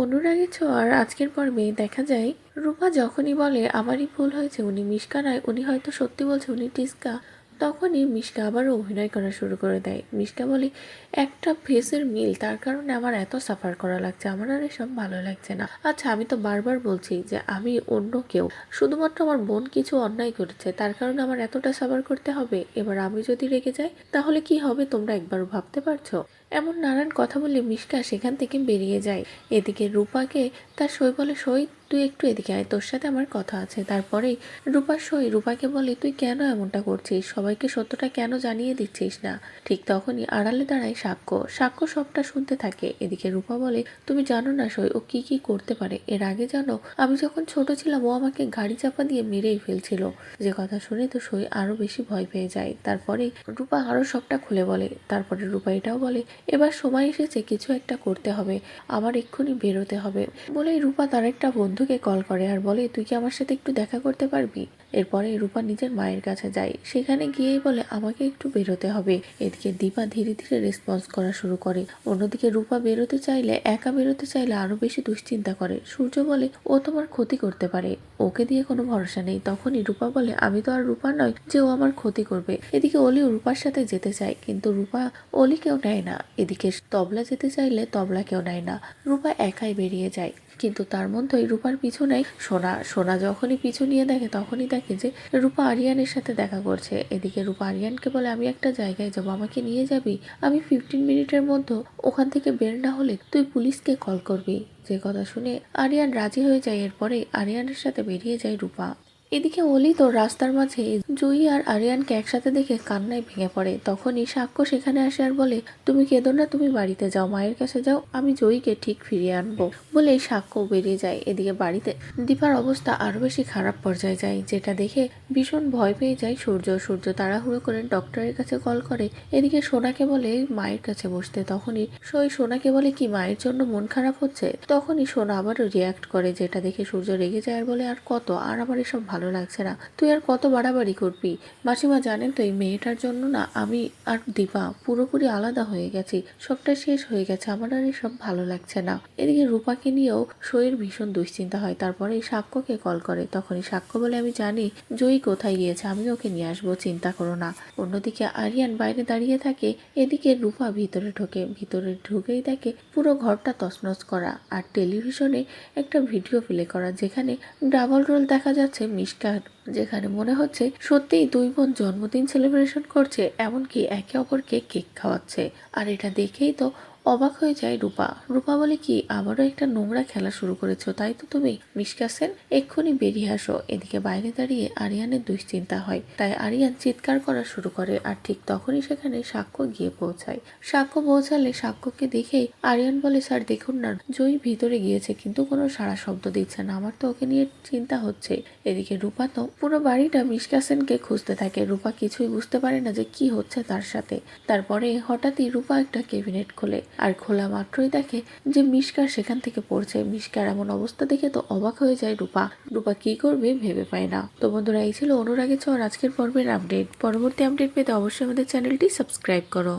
অনুরাগী ছোঁয়ার আজকের পর্বে দেখা যায়, রূপা যখনই বলে, আমারই ভুল হয়েছে, উনি মিশকা নয়, উনি হয়তো সত্যি বলছে উনি টিস্কা, তখনই মিশকা আবারও অভিনয় করা শুরু করে দেয়। মিশকা বলে, একটা ফেসের মিল, তার কারণে আমার এত সাফার করা লাগছে, আমার আর এসব ভালো লাগছে না। আচ্ছা আমি তো বারবার বলছি যে, আমি অন্য কেউ, শুধুমাত্র আমার বোন কিছু অন্যায় করেছে, তার কারণে আমার এতটা সাফার করতে হবে, এবার আমি যদি রেগে যাই, তাহলে কি হবে, তোমরা একবারও ভাবতে পারছ? এমন নানান কথা বলে মিশকা সেখান থেকে বেরিয়ে যায়। এদিকে রূপাকে তার সই বলে সই, তুই একটু এদিকে আয়, তোর সাথে আমার কথা আছে। তারপরেই রূপার সই রূপাকে বলে, তুই কেন এমনটা করছিস? সবাইকে সত্যটা কেন জানিয়ে দিচ্ছিস না? ঠিক তখনই আড়ালে দাঁড়ায় সাক্ষ্য। সাক্ষ্য সবটা শুনতে থাকে। এদিকে রূপা বলে, তুমি জানো না সই, ও কি কি করতে পারে? এর আগে জানো, আমি যখন ছোট ছিলাম, ও আমাকে গাড়ি চাপা দিয়ে মেরেই ফেলছিল। যে কথা শুনে তো সই আরও বেশি ভয় পেয়ে যায়। তারপরে রূপা আরও সবটা খুলে বলে। তারপরে রূপা এটাও বলে এবার সময় এসেছে, কিছু একটা করতে হবে। আমার এক্ষুনি বেরোতে হবে। বলেই রূপা তার একটা বন্ধুকে কল করে আর বলে, তুই কি আমার সাথে একটু দেখা করতে পারবি? এরপরে রূপা নিজের মায়ের কাছে যায়। সেখানে গিয়েই বলে, আমাকে একটু বেরোতে হবে। এদিকে দীপা ধীরে ধীরে রেসপন্স করা শুরু করে। অন্যদিকে রূপা বেরোতে চাইলে, একা বেরোতে চাইলে আরও বেশি দুশ্চিন্তা করে। সূর্য বলে, ও তোমার ক্ষতি করতে পারে। ওকে দিয়ে কোনো ভরসা নেই। তখনই রূপা বলে, আমি তো আর রূপা নয় যে ও আমার ক্ষতি করবে। এদিকে অলি রূপার সাথে যেতে চায়, কিন্তু রূপা অলিকেও নেয় না। এদিকে তবলা যেতে চাইলে তবলা কেউ নেয় না। রূপা একাই বেরিয়ে যায়। কিন্তু তার মধ্যেই রূপার পিছু নেই সোনা। সোনা যখনই পিছু নিয়ে দেখে, তখনই দেখে যে রূপা আরিয়ানের সাথে দেখা করছে। এদিকে রূপা আরিয়ানকে বলে, আমি একটা জায়গায় যাব। আমাকে নিয়ে যাবি? আমি ফিফটিন মিনিটের মধ্যে ওখান থেকে বের না হলে তুই পুলিশকে কল করবি। যে কথা শুনে আরিয়ান রাজি হয়ে যায়। এরপরে আরিয়ানের সাথে বেরিয়ে যায় রূপা। এদিকে অলি তো রাস্তার মাঝে জুই আর আরিয়ানকে একসাথে দেখে কান্নায় ভেঙে পড়ে। তখনই সাক্ষ্য সেখানে আসে আর বলে, তুমি কেঁদো না, তুমি বাড়িতে যাও, মায়ের কাছে যাও, আমি জয়ীকে ঠিক ফিরিয়ে আনব। বলে সাক্ষ্য বেরিয়ে যায়। এদিকে বাড়িতে দীপার অবস্থা আরও বেশি খারাপ পর্যায়ে যায়, যেটা দেখে ভীষণ ভয় পেয়ে যায় সূর্য। সূর্য তাড়াহুড়ো করে ডক্টরের কাছে কল করে, এদিকে সোনাকে বলে মায়ের কাছে বসতে। তখনই সই সোনাকে বলে, কি মায়ের জন্য মন খারাপ হচ্ছে? তখনই সোনা আবারও রিয়াক্ট করে, যেটা দেখে সূর্য রেগে যায় আর বলে, আর কত? আর আমার এসব ভালো লাগছে না। তুই আর কত বাড়াবাড়ি করবি? মাসিমা জানেন তো, এই মেয়েটার জন্য না আমি আর দীপা পুরোপুরি আলাদা হয়ে গেছি। সবটা শেষ হয়ে গেছে, আমার আর এসব ভালো লাগছে না। এদিকে রূপাকে নিয়েও সইয়ের ভীষণ দুশ্চিন্তা হয়, তারপরে এই সাক্ষ্যকে কল করে। তখনই সাক্ষ্য বলে, আমি জানি জয়ী কোথায় গিয়েছে, আমি ওকে নিয়ে আসব, চিন্তা করো না। অন্যদিকে আরিয়ান বাইরে দাঁড়িয়ে থাকে, এদিকে রূপা ভিতরে ঢোকে। ভিতরে ঢুকেই দেখে পুরো ঘরটা তছনছ করা। আর টেলিভিশনে একটা ভিডিও প্লে করা, যেখানে ডাবল রোল দেখা যাচ্ছে মিষ্টার যেখানে মনে হচ্ছে সত্যিই দুই বোন জন্মদিন সেলিব্রেশন করছে, এমনকি একে অপরকে কেক খাওয়াচ্ছে। আর এটা দেখেই তো অবাক হয়ে যায় রূপা। রূপা বলে, কি, আবারও একটা নোংরা খেলা শুরু করেছ, তাই তো তুমি মিশকা সেন এক্ষুনি বেরিয়ে আসো। এদিকে বাইরে দাঁড়িয়ে আরিয়ানের দুশ্চিন্তা হয়। তাই আরিয়ান চিৎকার করা শুরু করে আর ঠিক তখনই সেখানে সাক্ষ্য গিয়ে পৌঁছায়। সাক্ষ্য পৌঁছালে সাক্ষ্যকে দেখেই আরিয়ান বলে, স্যার, দেখুন না জয়ী ভিতরে গিয়েছে, কিন্তু কোনো সারা শব্দ দিচ্ছে না, আমার তো ওকে নিয়ে চিন্তা হচ্ছে। এদিকে রূপা তো পুরো বাড়িটা মিশকা সেনকে খুঁজতে থাকে। রূপা কিছুই বুঝতে পারে না যে কি হচ্ছে তার সাথে। তারপরে হঠাৎই রূপা একটা ক্যাবিনেট খোলে। আর খোলা মাত্রই দেখে যে মিসকার সেখান থেকে পড়ছে। মিশকার এমন অবস্থা দেখে তো অবাক হয়ে যায় রূপা। রূপা কি করবে ভেবে পায় না। তো বন্ধুরা, এই ছিল অনুরাগে ছোঁয়ার আজকের পর্বের আপডেট পরবর্তী আপডেট পেতে অবশ্যই আমাদের চ্যানেলটি সাবস্ক্রাইব করো।